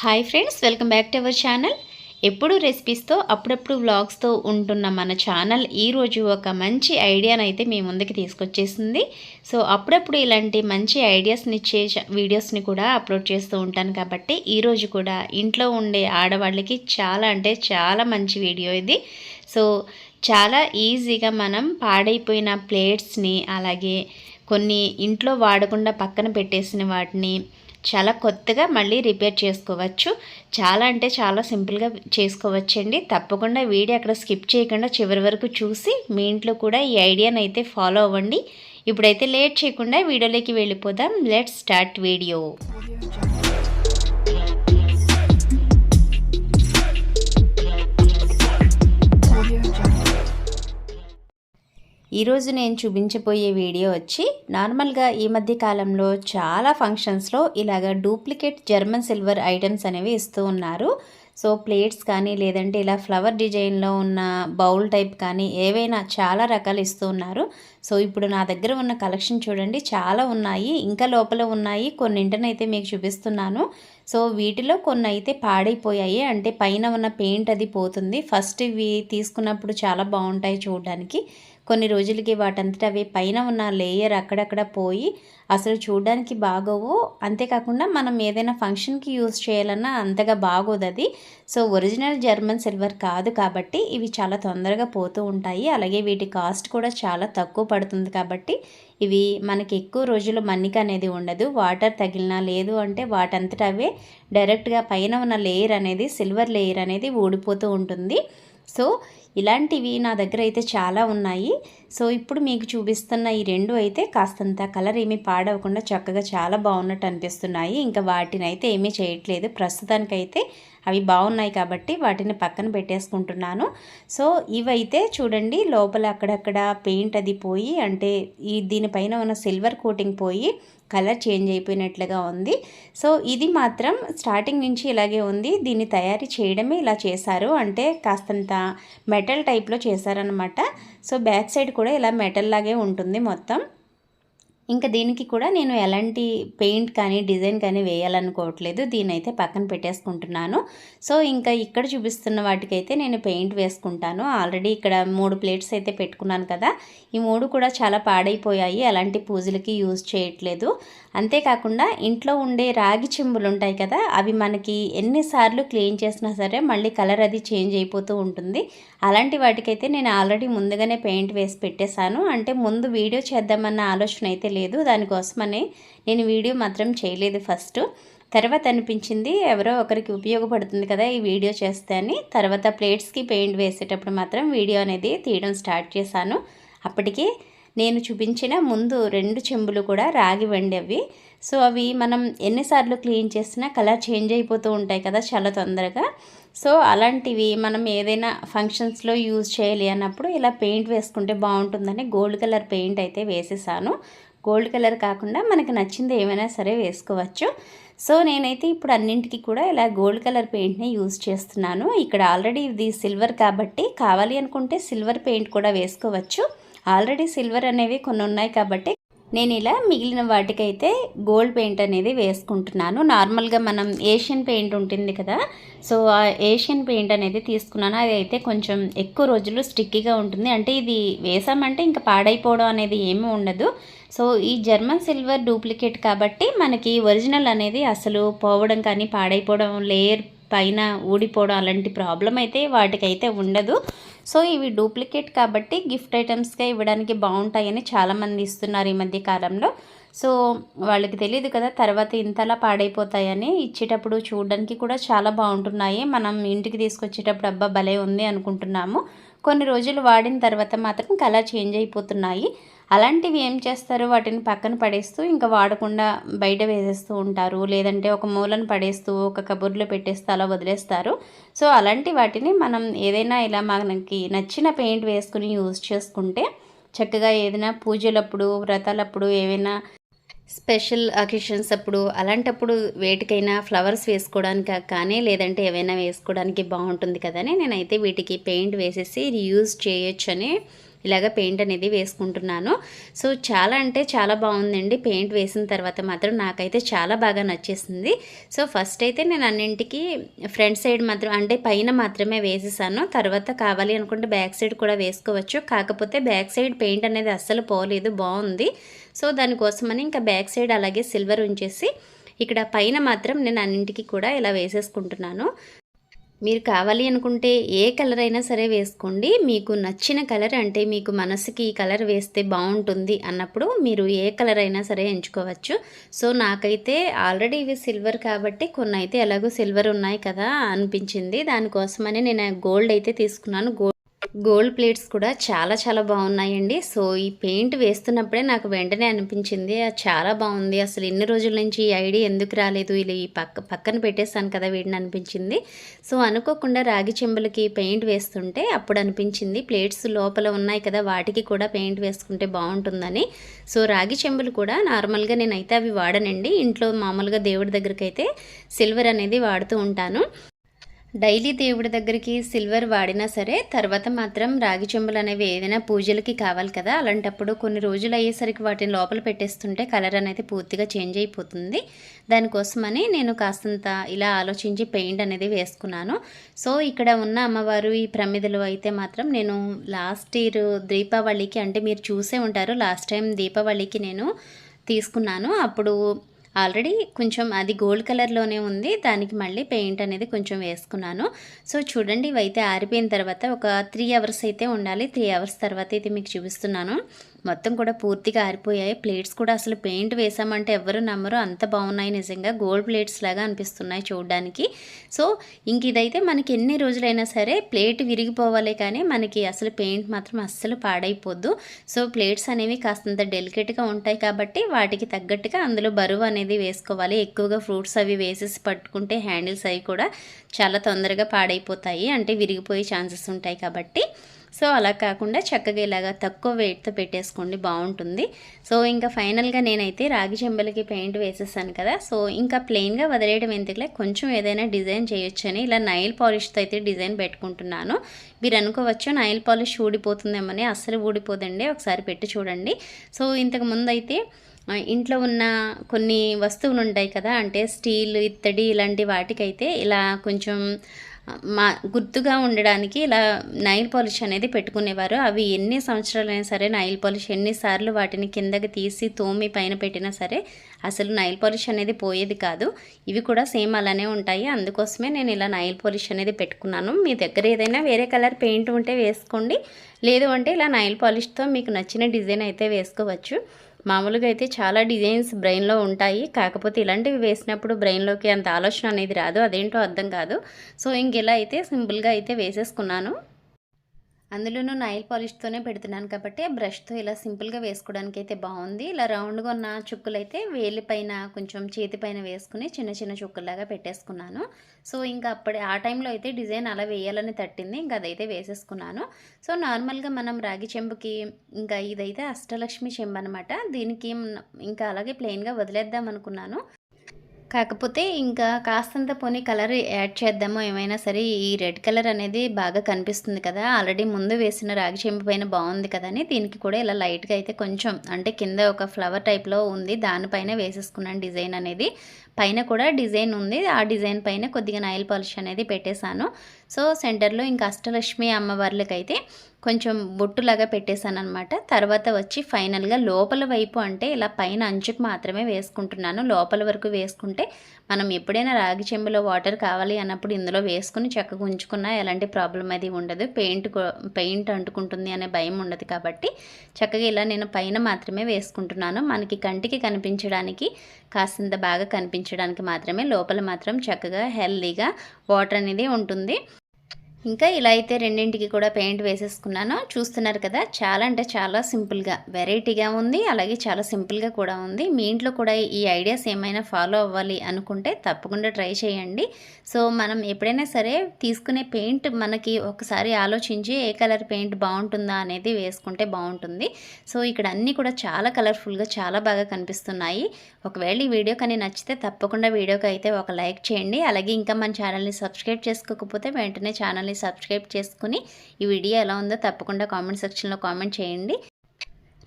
Hi friends welcome back to our channel ఎప్పుడు రెసిపీస్తో అప్పుడప్పుడు వ్లాగ్స్తో ఉంటున్న మన ఛానల్ ఈరోజు ఒక మంచి ఐడియాను అయితే మీ ముందుకు తీసుకొచ్చేసింది. సో అప్పుడప్పుడు ఇలాంటి మంచి ఐడియాస్ని ఇచ్చే వీడియోస్ని కూడా అప్లోడ్ చేస్తూ ఉంటాను కాబట్టి ఈరోజు కూడా ఇంట్లో ఉండే ఆడవాళ్ళకి చాలా అంటే చాలా మంచి వీడియో ఇది. సో చాలా ఈజీగా మనం పాడైపోయిన ప్లేట్స్ని అలాగే కొన్ని ఇంట్లో వాడకుండా పక్కన పెట్టేసిన వాటిని చాలా కొత్తగా మళ్ళీ రిపేర్ చేసుకోవచ్చు. చాలా అంటే చాలా సింపుల్గా చేసుకోవచ్చండి. తప్పకుండా వీడియో అక్కడ స్కిప్ చేయకుండా చివరి వరకు చూసి మీ ఇంట్లో కూడా ఈ ఐడియాని అయితే ఫాలో అవ్వండి. ఇప్పుడైతే లేట్ చేయకుండా వీడియోలోకి వెళ్ళిపోదాం. Let start video. ఈరోజు నేను చూపించబోయే వీడియో వచ్చి నార్మల్గా ఈ మధ్య కాలంలో చాలా ఫంక్షన్స్లో ఇలాగ డూప్లికేట్ జర్మన్ సిల్వర్ ఐటమ్స్ అనేవి ఇస్తూ ఉన్నారు. సో ప్లేట్స్ కానీ లేదంటే ఇలా ఫ్లవర్ డిజైన్లో ఉన్న బౌల్ టైప్ కానీ ఏవైనా చాలా రకాలు ఇస్తూ ఉన్నారు. సో ఇప్పుడు నా దగ్గర ఉన్న కలెక్షన్ చూడండి చాలా ఉన్నాయి ఇంకా లోపల ఉన్నాయి కొన్నింటినైతే మీకు చూపిస్తున్నాను. సో వీటిలో కొన్ని అయితే పాడైపోయాయి అంటే పైన ఉన్న పెయింట్ అది పోతుంది. ఫస్ట్ ఇవి తీసుకున్నప్పుడు చాలా బాగుంటాయి చూడడానికి. కొన్ని రోజులకి వాటంతట అవి పైన ఉన్న లేయర్ అక్కడక్కడ పోయి అసలు చూడడానికి బాగోవు. అంతేకాకుండా మనం ఏదైనా ఫంక్షన్కి యూజ్ చేయాలన్నా అంతగా బాగోదు అది. సో ఒరిజినల్ జర్మన్ సిల్వర్ కాదు కాబట్టి ఇవి చాలా తొందరగా పోతూ ఉంటాయి. అలాగే వీటి కాస్ట్ కూడా చాలా తక్కువ పడుతుంది కాబట్టి ఇవి మనకి ఎక్కువ రోజులు మన్నిక అనేది ఉండదు. వాటర్ తగిలినా లేదు అంటే వాటంతట అవే డైరెక్ట్గా పైన ఉన్న లేయర్ అనేది సిల్వర్ లేయర్ అనేది ఊడిపోతూ ఉంటుంది. సో ఇలాంటివి నా దగ్గర అయితే చాలా ఉన్నాయి. సో ఇప్పుడు మీకు చూపిస్తున్న ఈ రెండు అయితే కాస్తంత కలర్ ఏమీ పాడవకుండా చక్కగా చాలా బాగున్నట్టు అనిపిస్తున్నాయి. ఇంకా వాటిని అయితే ఏమీ చేయట్లేదు. ప్రస్తుతానికైతే అవి బాగున్నాయి కాబట్టి వాటిని పక్కన పెట్టేసుకుంటున్నాను. సో ఇవైతే చూడండి లోపల అక్కడక్కడ పెయింట్ అది పోయి అంటే ఈ దీనిపైన ఉన్న సిల్వర్ కోటింగ్ పోయి కలర్ చేంజ్ అయిపోయినట్లుగా ఉంది. సో ఇది మాత్రం స్టార్టింగ్ నుంచి ఇలాగే ఉంది. దీన్ని తయారీ చేయడమే ఇలా చేశారు. అంటే కాస్తంత మెటల్ టైప్లో చేశారనమాట సో బ్యాక్ సైడ్ కూడా ఇలా మెటల్ లాగే ఉంటుంది మొత్తం. ఇంకా దీనికి కూడా నేను ఎలాంటి పెయింట్ కానీ డిజైన్ కానీ వేయాలనుకోవట్లేదు. దీని అయితే పక్కన పెట్టేసుకుంటున్నాను. సో ఇంకా ఇక్కడ చూపిస్తున్న వాటికైతే నేను పెయింట్ వేసుకుంటాను. ఆల్రెడీ ఇక్కడ మూడు ప్లేట్స్ అయితే పెట్టుకున్నాను కదా. ఈ మూడు కూడా చాలా పాడైపోయాయి. అలాంటి పూజలకి యూజ్ చేయట్లేదు. అంతేకాకుండా ఇంట్లో ఉండే రాగి చెంబులు ఉంటాయి కదా అవి మనకి ఎన్నిసార్లు క్లీన్ చేసినా సరే మళ్ళీ కలర్ అది చేంజ్ అయిపోతూ ఉంటుంది. అలాంటి వాటికైతే నేను ఆల్రెడీ ముందుగానే పెయింట్ వేసి పెట్టేశాను. అంటే ముందు వీడియో చేద్దామన్న ఆలోచన అయితే లేదు. దానికోసమని నేను వీడియో మాత్రం చేయలేదు ఫస్ట్. తర్వాత అనిపించింది ఎవరో ఒకరికి ఉపయోగపడుతుంది కదా ఈ వీడియో చేస్తే అని. తర్వాత ప్లేట్స్కి పెయింట్ వేసేటప్పుడు మాత్రం వీడియో అనేది తీయడం స్టార్ట్ చేశాను. అప్పటికి నేను చూపించిన ముందు రెండు చెంబులు కూడా రాగి వండేవి సో అవి మనం ఎన్నిసార్లు క్లీన్ చేసినా కలర్ చేంజ్ అయిపోతూ ఉంటాయి కదా చాలా తొందరగా. సో అలాంటివి మనం ఏదైనా ఫంక్షన్స్లో యూజ్ చేయాలి అన్నప్పుడు ఇలా పెయింట్ వేసుకుంటే బాగుంటుందని గోల్డ్ కలర్ పెయింట్ అయితే వేసేసాను. గోల్డ్ కలర్ కాకుండా మనకు నచ్చింది ఏమైనా సరే వేసుకోవచ్చు. సో నేనైతే ఇప్పుడు అన్నింటికి కూడా ఇలా గోల్డ్ కలర్ పెయింట్ని యూజ్ చేస్తున్నాను. ఇక్కడ ఆల్రెడీ ఇది సిల్వర్ కాబట్టి కావాలి అనుకుంటే సిల్వర్ పెయింట్ కూడా వేసుకోవచ్చు. ఆల్రెడీ సిల్వర్ అనేవి కొన్ని ఉన్నాయి కాబట్టి నేను ఇలా మిగిలిన వాటికైతే గోల్డ్ పెయింట్ అనేది వేసుకుంటున్నాను. నార్మల్గా మనం ఏషియన్ పెయింట్ ఉంటుంది కదా సో ఆ ఏషియన్ పెయింట్ అనేది తీసుకున్నాను. అది అయితే కొంచెం ఎక్కువ రోజులు స్టిక్కీగా ఉంటుంది. అంటే ఇది వేసామంటే ఇంకా పాడైపోవడం అనేది ఏమీ ఉండదు. సో ఈ జర్మన్ సిల్వర్ డూప్లికేట్ కాబట్టి మనకి ఒరిజినల్ అనేది అసలు పోవడం కానీ పాడైపోవడం లేయర్ పైన ఊడిపోవడం అలాంటి ప్రాబ్లం అయితే వాటికైతే ఉండదు. సో ఇవి డూప్లికేట్ కాబట్టి గిఫ్ట్ ఐటమ్స్గా ఇవ్వడానికి బాగుంటాయని చాలామంది ఇస్తున్నారు ఈ మధ్య కాలంలో. సో వాళ్ళకి తెలియదు కదా తర్వాత ఇంతలా పాడైపోతాయని. ఇచ్చేటప్పుడు చూడడానికి కూడా చాలా బాగుంటున్నాయి. మనం ఇంటికి తీసుకొచ్చేటప్పుడు అబ్బా భలే ఉంది అనుకుంటున్నాము. కొన్ని రోజులు వాడిన తర్వాత మాత్రం కలర్ చేంజ్ అయిపోతున్నాయి. అలాంటివి ఏం చేస్తారు? వాటిని పక్కన పడేస్తూ ఇంకా వాడకుండా బయట వేసేస్తూ ఉంటారు. లేదంటే ఒక మూలను పడేస్తూ ఒక కబుర్లో పెట్టేస్తూ అలా వదిలేస్తారు. సో అలాంటి వాటిని మనం ఏదైనా ఇలా మనకి నచ్చిన పెయింట్ వేసుకుని యూజ్ చేసుకుంటే చక్కగా ఏదైనా పూజలప్పుడు వ్రతాలప్పుడు ఏవైనా స్పెషల్ అకేషన్స్ అప్పుడు అలాంటప్పుడు వేటికైనా ఫ్లవర్స్ వేసుకోవడానికి కానీ లేదంటే ఏవైనా వేసుకోవడానికి బాగుంటుంది కదని నేనైతే వీటికి పెయింట్ వేసేసి యూజ్ చేయొచ్చని ఇలాగ పెయింట్ అనేది వేసుకుంటున్నాను. సో చాలా అంటే చాలా బాగుందండి. పెయింట్ వేసిన తర్వాత మాత్రం నాకైతే చాలా బాగా నచ్చేసింది. సో ఫస్ట్ అయితే నేను అన్నింటికి ఫ్రంట్ సైడ్ మాత్రం అంటే పైన మాత్రమే వేసేసాను. తర్వాత కావాలి అనుకుంటే బ్యాక్ సైడ్ కూడా వేసుకోవచ్చు. కాకపోతే బ్యాక్ సైడ్ పెయింట్ అనేది అస్సలు పోలేదు. బాగుంది. సో దానికోసమని ఇంకా బ్యాక్ సైడ్ అలాగే సిల్వర్ ఉంచేసి ఇక్కడ పైన మాత్రం నేను అన్నింటికి కూడా ఇలా వేసేసుకుంటున్నాను. మీరు కావాలి అనుకుంటే ఏ కలర్ అయినా సరే వేసుకోండి. మీకు నచ్చిన కలర్ అంటే మీకు మనసుకి ఈ కలర్ వేస్తే బాగుంటుంది అన్నప్పుడు మీరు ఏ కలర్ అయినా సరే ఎంచుకోవచ్చు. సో నాకైతే ఆల్రెడీ ఇవి సిల్వర్ కాబట్టి కొన్ని అయితే ఎలాగో సిల్వర్ ఉన్నాయి కదా అనిపించింది. దానికోసమని నేను గోల్డ్ అయితే తీసుకున్నాను. గోల్డ్ గోల్డ్ ప్లేట్స్ కూడా చాలా చాలా బాగున్నాయండి. సో ఈ పెయింట్ వేస్తున్నప్పుడే నాకు వెంటనే అనిపించింది చాలా బాగుంది. అసలు ఎన్ని రోజుల నుంచి ఈ ఐడియా ఎందుకు రాలేదు? ఇలా ఈ పక్క పక్కన పెట్టేస్తాను కదా వీడిని అనిపించింది. సో అనుకోకుండా రాగి చెంబులకి పెయింట్ వేస్తుంటే అప్పుడు అనిపించింది ప్లేట్స్ లోపల ఉన్నాయి కదా వాటికి కూడా పెయింట్ వేసుకుంటే బాగుంటుందని. సో రాగి చెంబులు కూడా నార్మల్గా నేనైతే అవి వాడనండి. ఇంట్లో మామూలుగా దేవుడి దగ్గరికి అయితే సిల్వర్ అనేది వాడుతూ ఉంటాను. డైలీ దేవుడి దగ్గరికి సిల్వర్ వాడినా సరే తర్వాత మాత్రం రాగి చెంబులు అనేవి ఏదైనా పూజలకి కావాలి కదా. అలాంటప్పుడు కొన్ని రోజులు అయ్యేసరికి వాటిని లోపల పెట్టేస్తుంటే కలర్ అనేది పూర్తిగా చేంజ్ అయిపోతుంది. దానికోసమని నేను కాస్తంత ఇలా ఆలోచించి పెయింట్ అనేది వేసుకున్నాను. సో ఇక్కడ ఉన్న అమ్మవారు ఈ ప్రమిదలు అయితే మాత్రం నేను లాస్ట్ ఇయర్ దీపావళికి అంటే మీరు చూసే ఉంటారు లాస్ట్ టైం దీపావళికి నేను తీసుకున్నాను. అప్పుడు ఆల్రెడీ కొంచెం అది గోల్డ్ కలర్లోనే ఉంది. దానికి మళ్ళీ పెయింట్ అనేది కొంచెం వేసుకున్నాను. సో చూడండి ఇవైతే ఆరిపోయిన తర్వాత ఒక త్రీ అవర్స్ అయితే ఉండాలి. త్రీ అవర్స్ తర్వాత అయితే మీకు చూపిస్తున్నాను. మొత్తం కూడా పూర్తిగా ఆరిపోయాయి. ప్లేట్స్ కూడా అసలు పెయింట్ వేసామంటే ఎవరు నమ్మరు. అంత బాగున్నాయి నిజంగా. గోల్డ్ ప్లేట్స్ లాగా అనిపిస్తున్నాయి చూడడానికి. సో ఇంక ఇదైతే మనకి ఎన్ని రోజులైనా సరే ప్లేట్ విరిగిపోవాలి కానీ మనకి అసలు పెయింట్ మాత్రం అస్సలు పాడైపోద్దు. సో ప్లేట్స్ అనేవి కాస్తంత డెలికేట్గా ఉంటాయి కాబట్టి వాటికి తగ్గట్టుగా అందులో బరువు అనేది వేసుకోవాలి. ఎక్కువగా ఫ్రూట్స్ అవి వేసేసి పట్టుకుంటే హ్యాండిల్స్ అవి కూడా చాలా తొందరగా పాడైపోతాయి. అంటే విరిగిపోయే ఛాన్సెస్ ఉంటాయి కాబట్టి. సో అలా కాకుండా చక్కగా ఇలాగా తక్కువ వెయిట్తో పెట్టేసుకోండి బాగుంటుంది. సో ఇంకా ఫైనల్గా నేనైతే రాగి చెంబలకి పెయింట్ వేసేసాను కదా సో ఇంకా ప్లెయిన్గా వదిలేయడం ఎందుకులే కొంచెం ఏదైనా డిజైన్ చేయొచ్చని ఇలా నైల్ పాలిష్తో అయితే డిజైన్ పెట్టుకుంటున్నాను. మీరు అనుకోవచ్చు నైల్ పాలిష్ ఊడిపోతుందేమని? అస్సలు ఊడిపోదండి ఒకసారి పెట్టి చూడండి. సో ఇంతకు ముందు అయితే ఇంట్లో ఉన్న కొన్ని వస్తువులు ఉంటాయి కదా అంటే స్టీల్ ఇత్తడి ఇలాంటి వాటికైతే ఇలా కొంచెం మా గుర్తుగా ఉండడానికి ఇలా నైల్ పాలిష్ అనేది పెట్టుకునేవారు. అవి ఎన్ని సంవత్సరాలైనా సరే నైల్ పాలిష్ ఎన్నిసార్లు వాటిని కిందకి తీసి తోమి పైన పెట్టినా సరే అసలు నైల్ పాలిష్ అనేది పోయేది కాదు. ఇవి కూడా సేమ్ అలానే ఉంటాయి. అందుకోసమే నేను ఇలా నైల్ పాలిష్ అనేది పెట్టుకున్నాను. మీ దగ్గర ఏదైనా వేరే కలర్ పెయింట్ ఉంటే వేసుకోండి. లేదు అంటే ఇలా నైల్ పాలిష్తో మీకు నచ్చిన డిజైన్ అయితే వేసుకోవచ్చు. మామూలుగా అయితే చాలా డిజైన్స్ బ్రెయిన్లో ఉంటాయి. కాకపోతే ఇలాంటివి వేసినప్పుడు బ్రెయిన్లోకి అంత ఆలోచన అనేది రాదు. అదేంటో అర్థం కాదు. సో ఇంక ఇలా అయితే సింపుల్గా అయితే వేసేసుకున్నాను. అందులోనూ నైల్ పాలిష్తోనే పెడుతున్నాను కాబట్టి బ్రష్తో ఇలా సింపుల్గా వేసుకోవడానికి అయితే బాగుంది. ఇలా రౌండ్గా ఉన్న చుక్కలు అయితే వేలిపైన కొంచెం చేతి పైన వేసుకుని చిన్న చిన్న చుక్కల్లాగా పెట్టేసుకున్నాను. సో ఇంకా అప్పుడే ఆ టైంలో అయితే డిజైన్ అలా వేయాలని తట్టింది. ఇంకా అదైతే వేసేసుకున్నాను. సో నార్మల్గా మనం రాగి చెంబుకి ఇంకా ఇదైతే అష్టలక్ష్మి చెంబు అనమాట దీనికి ఇంకా అలాగే ప్లెయిన్గా వదిలేద్దాం అనుకున్నాను. కాకపోతే ఇంకా కాస్తంత పోనీ కలర్ యాడ్ చేద్దామో ఏమైనా సరే ఈ రెడ్ కలర్ అనేది బాగా కనిపిస్తుంది కదా ఆల్రెడీ ముందు వేసిన రాగి చెంపు పైన బాగుంది కదా అని దీనికి కూడా ఇలా లైట్గా అయితే కొంచెం అంటే కింద ఒక ఫ్లవర్ టైప్లో ఉంది దానిపైన వేసేసుకున్నాను డిజైన్ అనేది. పైన కూడా డిజైన్ ఉంది. ఆ డిజైన్ పైన కొద్దిగా నైల్ పాలిష్ అనేది పెట్టేశాను. సో సెంటర్లో ఇంకా అష్టలక్ష్మి అమ్మవార్లకైతే కొంచెం బొట్టులాగా పెట్టేశాను అనమాట తర్వాత వచ్చి ఫైనల్గా లోపల వైపు అంటే ఇలా పైన అంచుకు మాత్రమే వేసుకుంటున్నాను. లోపల వరకు వేసుకుంటే మనం ఎప్పుడైనా రాగి చెంబులో వాటర్ కావాలి అన్నప్పుడు ఇందులో వేసుకుని చక్కగా ఉంచుకున్నా ఎలాంటి ప్రాబ్లం అది ఉండదు. పెయింట్ పెయింట్ అంటుకుంటుంది అనే భయం ఉండదు కాబట్టి చక్కగా ఇలా నేను పైన మాత్రమే వేసుకుంటున్నాను. మనకి కంటికి కనిపించడానికి కాసింత బాగా కనిపించడానికి మాత్రమే లోపల మాత్రం చక్కగా హెల్దీగా వాటర్ అనేది ఉంటుంది. ఇంకా ఇలా అయితే రెండింటికి కూడా పెయింట్ వేసేసుకున్నాను. చూస్తున్నారు కదా చాలా అంటే చాలా సింపుల్గా వెరైటీగా ఉంది అలాగే చాలా సింపుల్గా కూడా ఉంది. మీ ఇంట్లో కూడా ఈ ఐడియాస్ ఏమైనా ఫాలో అవ్వాలి అనుకుంటే తప్పకుండా ట్రై చేయండి. సో మనం ఎప్పుడైనా సరే తీసుకునే పెయింట్ మనకి ఒకసారి ఆలోచించి ఏ కలర్ పెయింట్ బాగుంటుందా అనేది వేసుకుంటే బాగుంటుంది. సో ఇక్కడ అన్నీ కూడా చాలా కలర్ఫుల్గా చాలా బాగా కనిపిస్తున్నాయి. ఒకవేళ ఈ వీడియో కానీ నచ్చితే తప్పకుండా వీడియోకి అయితే ఒక లైక్ చేయండి. అలాగే ఇంకా మన ఛానల్ని సబ్స్క్రైబ్ చేసుకోకపోతే వెంటనే ఛానల్ని మీరు సబ్స్క్రైబ్ చేసుకుని ఈ వీడియో ఎలా ఉందో తప్పకుండా కామెంట్ సెక్షన్లో కామెంట్ చేయండి.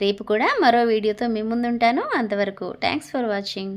రేపు కూడా మరో వీడియోతో మీ ముందుంటాను. అంతవరకు థ్యాంక్స్ ఫర్ వాచింగ్.